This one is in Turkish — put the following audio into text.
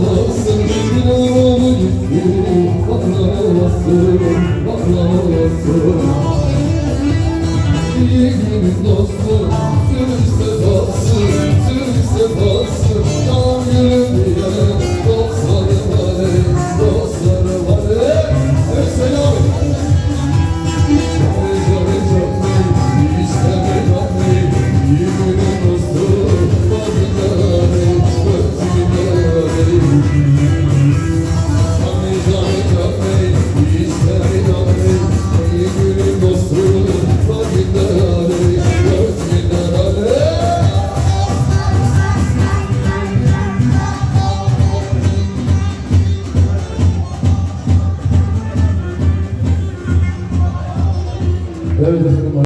Baklamazsın Günahımı gittim Baklamazsın Baklamazsın İyi günün dostum Sürü ദൈവം